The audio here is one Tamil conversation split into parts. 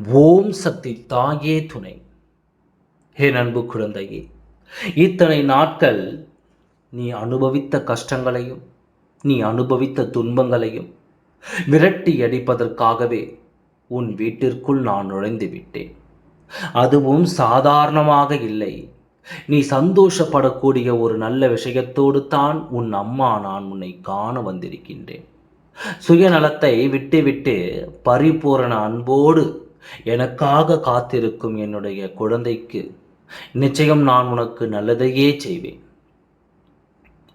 ஓம் சக்தி தாயே துணை. ஹே அன்பு குழந்தையே இத்தனை நாட்கள் நீ அனுபவித்த கஷ்டங்களையும் நீ அனுபவித்த துன்பங்களையும் விரட்டி அடிப்பதற்காகவே உன் வீட்டிற்குள் நான் நுழைந்து விட்டேன். அதுவும் சாதாரணமாக இல்லை. நீ சந்தோஷப்படக்கூடிய ஒரு நல்ல விஷயத்தோடு தான் உன் அம்மா நான் உன்னை காண வந்திருக்கின்றேன். சுயநலத்தை விட்டுவிட்டு பரிபூரண அன்போடு எனக்காக காத்திருக்கும் என்னுடைய குழந்தைக்கு நிச்சயம் நான் உனக்கு நல்லதையே செய்வேன்.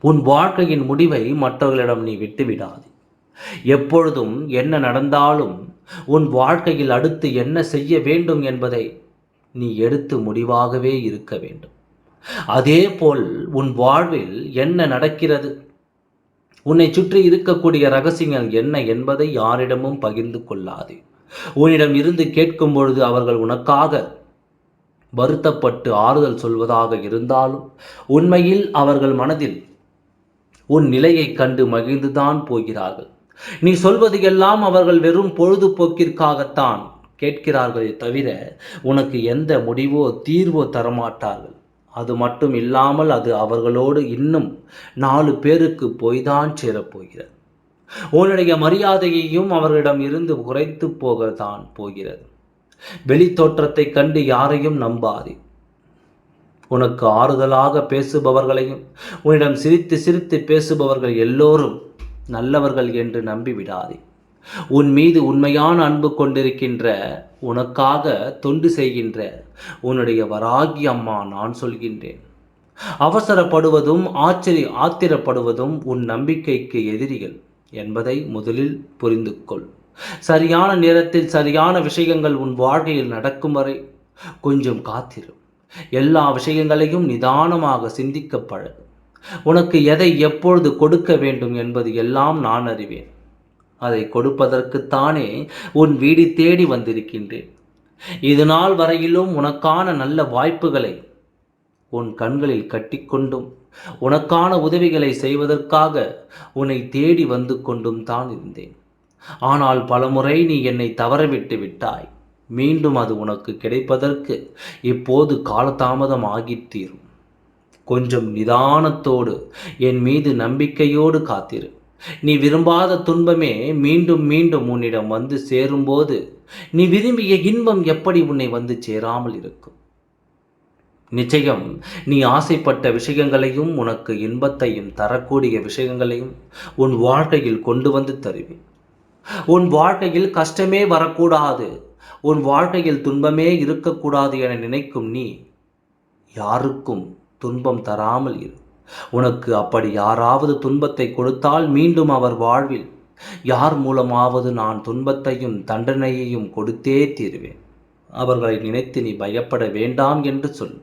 உன் வாழ்க்கையின் முடிவை மற்றவர்களிடம் நீ விட்டுவிடாது. எப்பொழுதும் என்ன நடந்தாலும் உன் வாழ்க்கையில் அடுத்து என்ன செய்ய வேண்டும் என்பதை நீ எடுத்து முடிவாகவே இருக்க வேண்டும். அதேபோல் உன் வாழ்வில் என்ன நடக்கிறது? உன்னை சுற்றி இருக்கக்கூடிய ரகசியங்கள் என்ன என்பதை யாரிடமும் பகிர்ந்து கொள்ளாதே. உன்னிடம் இருந்து கேட்கும் பொழுது அவர்கள் உனக்காக வருத்தப்பட்டு ஆறுதல் சொல்வதாக இருந்தாலும் உண்மையில் அவர்கள் மனதில் உன் நிலையைக் கண்டு மகிழ்ந்துதான் போகிறார்கள். நீ சொல்வது எல்லாம் அவர்கள் வெறும் பொழுதுபோக்கிற்காகத்தான் கேட்கிறார்களே தவிர உனக்கு எந்த முடிவோ தீர்வோ தரமாட்டார்கள். அது மட்டும் இல்லாமல் அது அவர்களோடு இன்னும் நாலு பேருக்கு போய்தான் சேரப்போகிறது. உன்னுடைய மரியாதையையும் அவர்களிடம் இருந்து குறைத்து போகத்தான் போகிறது. வெளித்தோற்றத்தை கண்டு யாரையும் நம்பாதே. உனக்கு ஆறுதலாக பேசுபவர்களையும் உன்னிடம் சிரித்து சிரித்து பேசுபவர்கள் எல்லோரும் நல்லவர்கள் என்று நம்பிவிடாதே. உன் மீது உண்மையான அன்பு கொண்டிருக்கின்ற உனக்காக தொண்டு செய்கின்ற உன்னுடைய வராகி அம்மா நான் சொல்கின்றேன். அவசரப்படுவதும் ஆச்சரிய ஆத்திரப்படுவதும் உன் நம்பிக்கைக்கு எதிரிகள். என்பதை முதலில் புரிந்து கொள் சரியான நேரத்தில் சரியான விஷயங்கள் உன் வாழ்க்கையில் நடக்கும் வரை கொஞ்சம் காத்திரும் எல்லா விஷயங்களையும் நிதானமாக சிந்திக்க பழகு. உனக்கு எதை எப்பொழுது கொடுக்க வேண்டும் என்பது எல்லாம் நான் அறிவேன். அதை கொடுப்பதற்குத்தானே உன் வீடு தேடி வந்திருக்கின்றேன். இது நாள் வரையிலும் உனக்கான நல்ல வாய்ப்புகளை உன் கண்களில் கட்டிக்கொண்டும் உனக்கான உதவிகளை செய்வதற்காக உன்னை தேடி வந்து கொண்டும் தான் இருந்தேன். ஆனால் பலமுறை நீ என்னை தவறவிட்டு விட்டாய். மீண்டும் அது உனக்கு கிடைப்பதற்கு இப்போது காலதாமதம் ஆகித்தீரும். கொஞ்சம் நிதானத்தோடு என் மீது நம்பிக்கையோடு காத்திரு. நீ விரும்பாத துன்பமே மீண்டும் மீண்டும் உன்னிடம் வந்து சேரும்போது நீ விரும்பிய இன்பம் எப்படி உன்னை வந்து சேராமல் இருக்கும்? நிச்சயம் நீ ஆசைப்பட்ட விஷயங்களையும் உனக்கு இன்பத்தையும் தரக்கூடிய விஷயங்களையும் உன் வாழ்க்கையில் கொண்டு வந்து தருவேன். உன் வாழ்க்கையில் கஷ்டமே வரக்கூடாது உன் வாழ்க்கையில் துன்பமே இருக்கக்கூடாது என நினைக்கும் நீ யாருக்கும் துன்பம் தராமல் இரு. உனக்கு அப்படி யாராவது துன்பத்தை கொடுத்தால் மீண்டும் அவர் வாழ்வில் யார் மூலமாவது நான் துன்பத்தையும் தண்டனையையும் கொடுத்தே தீருவேன். அவர்களை நினைத்து நீ பயப்பட வேண்டாம் என்று சொல்.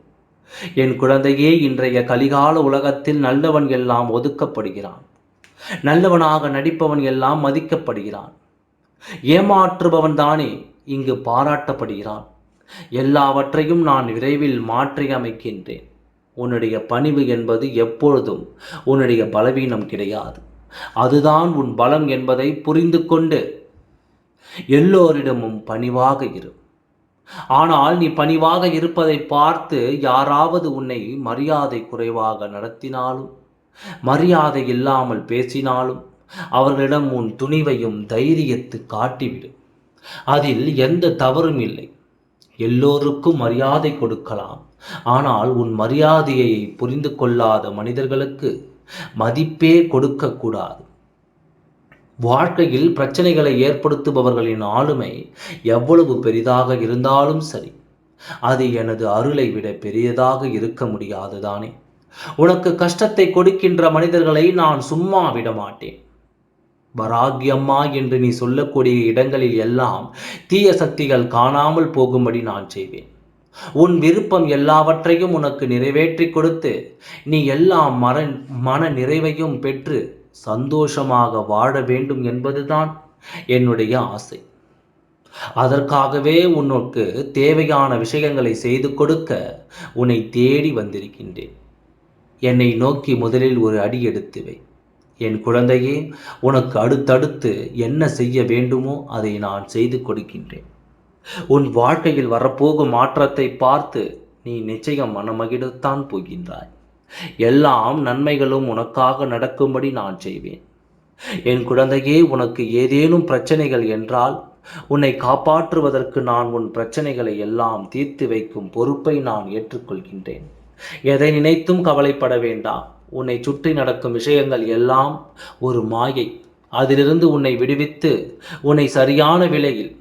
என் குழந்தையே இன்றைய கலிகால உலகத்தில் நல்லவன் எல்லாம் ஒதுக்கப்படுகிறான். நல்லவனாக நடிப்பவன் எல்லாம் மதிக்கப்படுகிறான். ஏமாற்றுபவன் தானே இங்கு பாராட்டப்படுகிறான். எல்லாவற்றையும் நான் விரைவில் மாற்றி அமைக்கின்றேன். உன்னுடைய பணிவு என்பது எப்பொழுதும் உன்னுடைய பலவீனம் கிடையாது. அதுதான் உன் பலம் என்பதை புரிந்து கொண்டு எல்லோரிடமும் பணிவாக இரு. ஆனால் நீ பணிவாக இருப்பதை பார்த்து யாராவது உன்னை மரியாதை குறைவாக நடத்தினாலும் மரியாதை இல்லாமல் பேசினாலும் அவர்களிடம் உன் துணிவையும் தைரியத்து காட்டிவிடு. அதில் எந்த தவறும் இல்லை. எல்லோருக்கும் மரியாதை கொடுக்கலாம். ஆனால் உன் மரியாதையை புரிந்து கொள்ளாத மனிதர்களுக்கு மதிப்பே கொடுக்கக்கூடாது வாழ்க்கையில் பிரச்சனைகளை ஏற்படுத்துபவர்களின் ஆளுமை எவ்வளவு பெரிதாக இருந்தாலும் சரி அது எனது அருளை விட பெரியதாக இருக்க முடியாதுதானே. உனக்கு கஷ்டத்தை கொடுக்கின்ற மனிதர்களை நான் சும்மா விட மாட்டேன். வராகியம்மா என்று நீ சொல்லக்கூடிய இடங்களில் எல்லாம் தீய சக்திகள் காணாமல் போகும்படி நான் செய்வேன். உன் விருப்பம் எல்லாவற்றையும் உனக்கு நிறைவேற்றி கொடுத்து நீ எல்லா மர மன நிறைவையும் பெற்று சந்தோஷமாக வாழ வேண்டும் என்பதுதான் என்னுடைய ஆசை. அதற்காகவே உனக்கு தேவையான விஷயங்களை செய்து கொடுக்க உன்னை தேடி வந்திருக்கின்றேன். என்னை நோக்கி முதலில் ஒரு அடி எடுத்து வை. என் குழந்தையே உனக்கு அடுத்தடுத்து என்ன செய்ய வேண்டுமோ அதை நான் செய்து கொடுக்கின்றேன். உன் வாழ்க்கையில் வரப்போகும் மாற்றத்தை பார்த்து நீ நிச்சயம் மனமகிழத்தான் போகின்றாய். எல்லாம் நன்மைகளும் உனக்காக நடக்கும்படி நான் செய்வேன். என் குழந்தையே உனக்கு ஏதேனும் பிரச்சனைகள் என்றால் உன்னை காப்பாற்றுவதற்கு நான் உன் பிரச்சனைகளை எல்லாம் தீர்த்து வைக்கும் பொறுப்பை நான் ஏற்றுக்கொள்கின்றேன். எதை நினைத்தும் கவலைப்பட வேண்டாம். உன்னை சுற்றி நடக்கும் விஷயங்கள் எல்லாம் ஒரு மாயை. அதிலிருந்து உன்னை விடுவித்து உன்னை சரியான விலையில்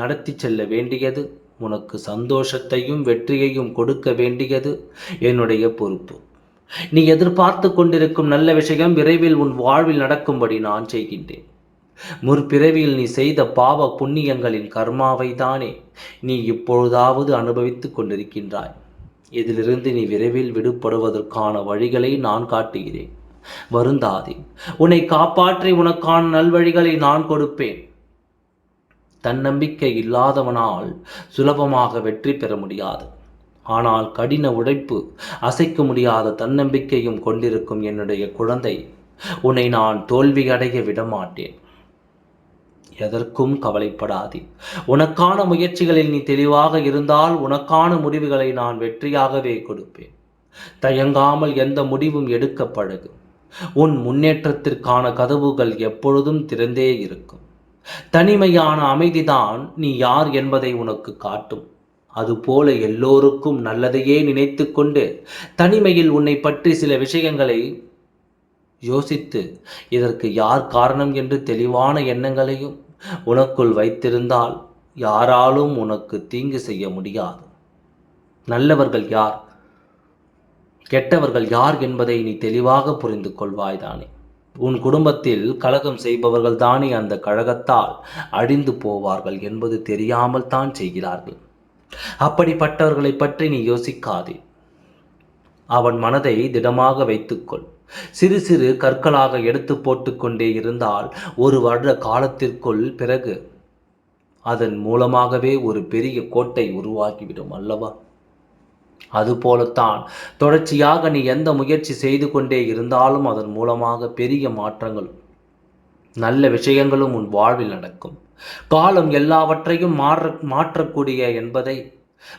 நடத்தி செல்ல வேண்டியது உனக்கு சந்தோஷத்தையும் வெற்றியையும் கொடுக்க வேண்டியது என்னுடைய பொறுப்பு. நீ எதிர்பார்த்து கொண்டிருக்கும் நல்ல விஷயம் விரைவில் உன் வாழ்வில் நடக்கும்படி நான் செய்கின்றேன். முற்பிறவியில் நீ செய்த பாவ புண்ணியங்களின் கர்மாவை தானே நீ இப்பொழுதாவது அனுபவித்துக் கொண்டிருக்கின்றாய். இதிலிருந்து நீ விரைவில் விடுபடுவதற்கான வழிகளை நான் காட்டுகிறேன். வருந்தாதே உன்னை காப்பாற்றி உனக்கான நல்வழிகளை நான் கொடுப்பேன். தன்னம்பிக்கை இல்லாதவனால் சுலபமாக வெற்றி பெற முடியாது. ஆனால் கடின உழைப்பு அசைக்க முடியாத தன்னம்பிக்கையும் கொண்டிருக்கும் என்னுடைய குழந்தை உன்னை நான் தோல்வியடைய விடமாட்டேன். எதற்கும் கவலைப்படாதே. உனக்கான முயற்சிகளில் நீ தெளிவாக இருந்தால் உனக்கான முடிவுகளை நான் வெற்றியாகவே கொடுப்பேன். தயங்காமல் எந்த முடிவும் எடுக்க பழகு உன் முன்னேற்றத்திற்கான கதவுகள் எப்பொழுதும் திறந்தே இருக்கும். தனிமையான அமைதிதான் நீ யார் என்பதை உனக்கு காட்டும். அதுபோல எல்லோருக்கும் நல்லதையே நினைத்து கொண்டு தனிமையில் உன்னை பற்றி சில விஷயங்களை யோசித்து இதற்கு யார் காரணம் என்று தெளிவான எண்ணங்களையும் உனக்குள் வைத்திருந்தால் யாராலும் உனக்கு தீங்கு செய்ய முடியாது. நல்லவர்கள் யார்? கெட்டவர்கள் யார் என்பதை நீ தெளிவாக புரிந்து கொள்வாய்தானே உன் குடும்பத்தில் கழகம் செய்பவர்கள் தானே அந்த கழகத்தால் அழிந்து போவார்கள் என்பது தெரியாமல் தான் செய்கிறார்கள். அப்படிப்பட்டவர்களை பற்றி நீ யோசிக்காதே. அவன் மனதை திடமாக வைத்துக்கொள். சிறு சிறு கற்களாக எடுத்து போட்டுக்கொண்டே இருந்தால் ஒரு வருட காலத்திற்குள் பிறகு அதன் மூலமாகவே ஒரு பெரிய கோட்டை உருவாகிவிடும் அல்லவா? அதுபோலத்தான் தொடர்ச்சியாக நீ எந்த முயற்சி செய்து கொண்டே இருந்தாலும் அதன் மூலமாக பெரிய மாற்றங்களும் நல்ல விஷயங்களும் உன் வாழ்வில் நடக்கும். காலம் எல்லாவற்றையும் மாற்ற மாற்றக்கூடிய என்பதை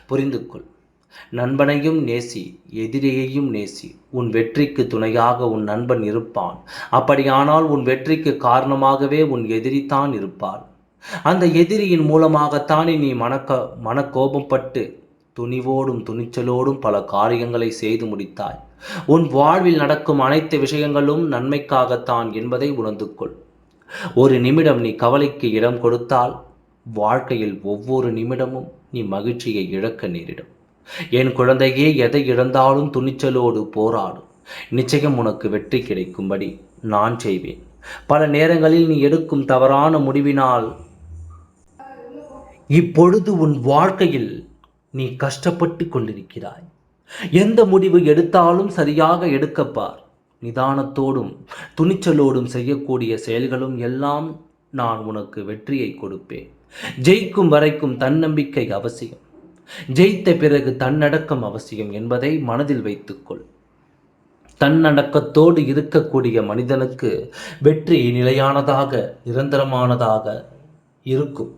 புரிந்து கொள் நண்பனையும் நேசி எதிரியையும் நேசி. உன் வெற்றிக்கு துணையாக உன் நண்பன் இருப்பான். அப்படியானால் உன் வெற்றிக்கு காரணமாகவே உன் எதிரித்தான் இருப்பார் அந்த எதிரியின் மூலமாகத்தானே நீ மனக்க மனக்கோபப்பட்டு துணிவோடும் துணிச்சலோடும் பல காரியங்களை செய்து முடித்தாய். உன் வாழ்வில் நடக்கும் அனைத்து விஷயங்களும் நன்மைக்காகத்தான் என்பதை உணர்ந்து கொள் ஒரு நிமிடம் நீ கவலைக்கு இடம் கொடுத்தால் வாழ்க்கையில் ஒவ்வொரு நிமிடமும் நீ மகிழ்ச்சியை இழக்க நேரிடும். என் குழந்தையே எதை இழந்தாலும் துணிச்சலோடு போராடும். நிச்சயம் உனக்கு வெற்றி கிடைக்கும்படி நான் செய்வேன். பல நேரங்களில் நீ எடுக்கும் தவறான முடிவினால் இப்பொழுது உன் வாழ்க்கையில் நீ கஷ்டப்பட்டு கொண்டிருக்கிறாய். எந்த முடிவு எடுத்தாலும் சரியாக எடுக்கப்பார் நிதானத்தோடும் துணிச்சலோடும் செய்யக்கூடிய செயல்களும் எல்லாம் நான் உனக்கு வெற்றியை கொடுப்பேன். ஜெயிக்கும் வரைக்கும் தன்னம்பிக்கை அவசியம். ஜெயித்த பிறகு தன்னடக்கம் அவசியம் என்பதை மனதில் வைத்துக்கொள். தன்னடக்கத்தோடு இருக்கக்கூடிய மனிதனுக்கு வெற்றி நிலையானதாக நிரந்தரமானதாக இருக்கும்.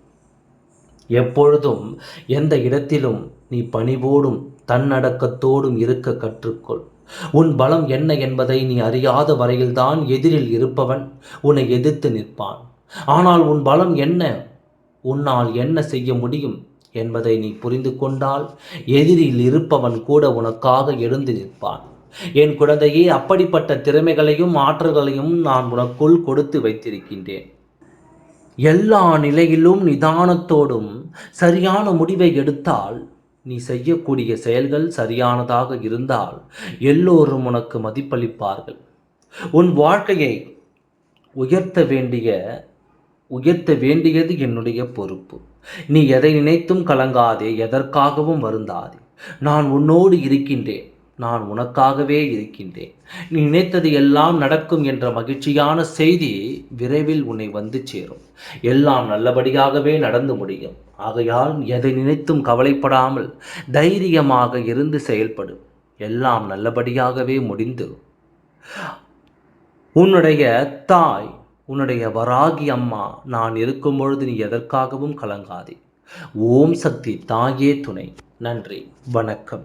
எப்பொழுதும் எந்த இடத்திலும் நீ பணிவோடும் தன்னடக்கத்தோடும் இருக்க கற்றுக்கொள். உன் பலம் என்ன என்பதை நீ அறியாத வரையில்தான் எதிரில் இருப்பவன் உன்னை எதிர்த்து நிற்பான். ஆனால் உன் பலம் என்ன? உன்னால் என்ன செய்ய முடியும் என்பதை நீ புரிந்து கொண்டால் எதிரில் இருப்பவன் கூட உனக்காக எழுந்து நிற்பான். என் குழந்தையே அப்படிப்பட்ட திறமைகளையும் ஆற்றல்களையும் நான் உனக்குள் கொடுத்து வைத்திருக்கின்றேன். எல்லா நிலையிலும் நிதானத்தோடும் சரியான முடிவை எடுத்தால் நீ செய்யக்கூடிய செயல்கள் சரியானதாக இருந்தால் எல்லோரும் உனக்கு மதிப்பளிப்பார்கள். உன் வாழ்க்கையை உயர்த்த வேண்டிய உயர்த்த வேண்டியது என்னுடைய பொறுப்பு. நீ எதை நினைத்தும் கலங்காதே எதற்காகவும் வருந்தாதே. நான் உன்னோடு இருக்கின்றேன் நான் உனக்காகவே இருக்கின்றேன். நீ நினைத்தது எல்லாம் நடக்கும் என்ற மகிழ்ச்சியான செய்தி விரைவில் உன்னை வந்து சேரும். எல்லாம் நல்லபடியாகவே நடந்து முடியும். ஆகையால் எதை நினைத்தும் கவலைப்படாமல் தைரியமாக இருந்து செயல்படும் எல்லாம் நல்லபடியாகவே முடிந்து. உன்னுடைய தாய் உன்னுடைய வராகி அம்மா நான் இருக்கும் பொழுது நீ எதற்காகவும் கலங்காதே. ஓம் சக்தி தாயே துணை. நன்றி. வணக்கம்.